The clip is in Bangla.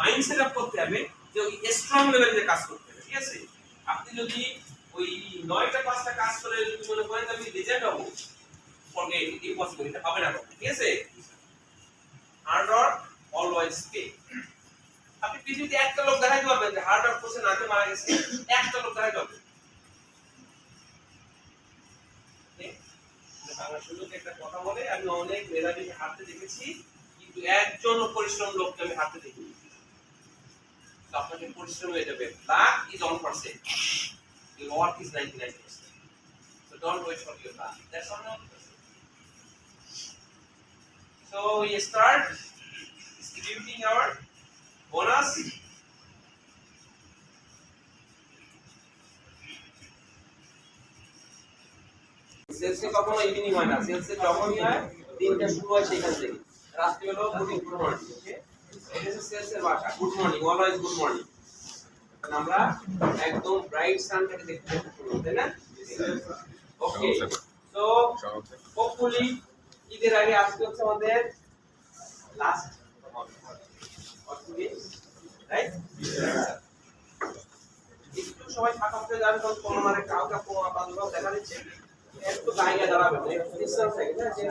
মাইন্ড সেট আপ করতে হবে যে ওই স্ট্রং লেভেলে কাজ করতে হবে, ঠিক আছে? আপনি যদি ওই নয়টা, পাঁচটা কাজ করে যদি মনে করেন আমি রেজাল্ট হব ইম্পসিবল এটা না ঠিক আছে? হার্ড অলওয়েজ পে আপনি পৃথিবীতে একটা লোক দেখাইতে পারবেন যে হার্ড মারা গেছে। একটা লোক দেখাইতে পারবেন। একটা কথা বলে, আমি অনেক মেধাবীকে হাঁটতে দেখেছি, কিন্তু একজন পরিশ্রম লোককে আমি হাতে দেখিনি। তো আপনাকে পরিশ্রম হয়ে যাবে luck is one percent your work is 99%. So, don't wait for your luck. That's all not So, we start distributing our bonus. সেলসে কখনো ইভিনিং হয় না সেলসে যখনই হয়, দিনটা শুরু হয় সেখান থেকে রাত্রি হলো মর্নিং ওকে হচ্ছে ভাষা good morning always good morning আমরা একদম ব্রাইট সানটাকে দেখতে পাচ্ছি তাই না? ওকে সো হোপফুলি ঈদের আগে আজকে হচ্ছে আমাদের লাস্ট রাইট একটু সবাই ফাঁকা হতে যান কারণ কোনো মানে কাউকে বান্ধব দেখা দিচ্ছে একটু গায়ে দাঁড়াবে ডিস্টেন্স থাকে না? যে